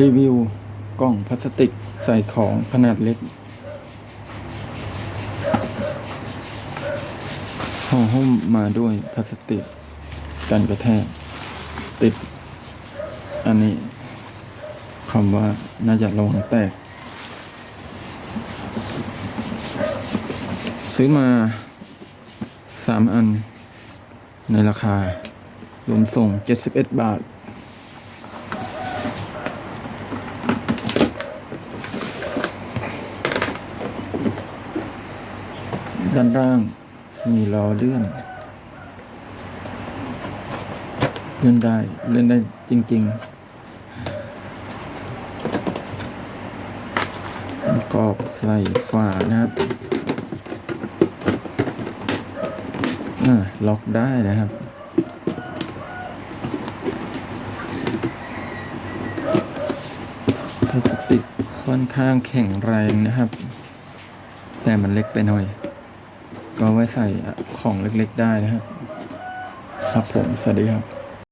รีวิวกล่องพลาสติกใส่ของขนาดเล็กห่อหุ้มมาด้วยพลาสติก กันกระแทก ติด อันนี้คำว่าน่าจะระวังแตก ซื้อมาสามอัน ในราคารวมส่ง 71 บาท ด้านล่างมีล้อเลื่อน เลื่อนได้เล่นได้จริง ๆกรอบใส่ฝานะครับอ่าล็อกได้นะครับพลาสติกค่อนข้างแข็งแรงนะครับ แต่มันเล็กไปหน่อย ก็ไว้ใส่ของเล็กๆได้นะครับครับผม สวัสดีครับ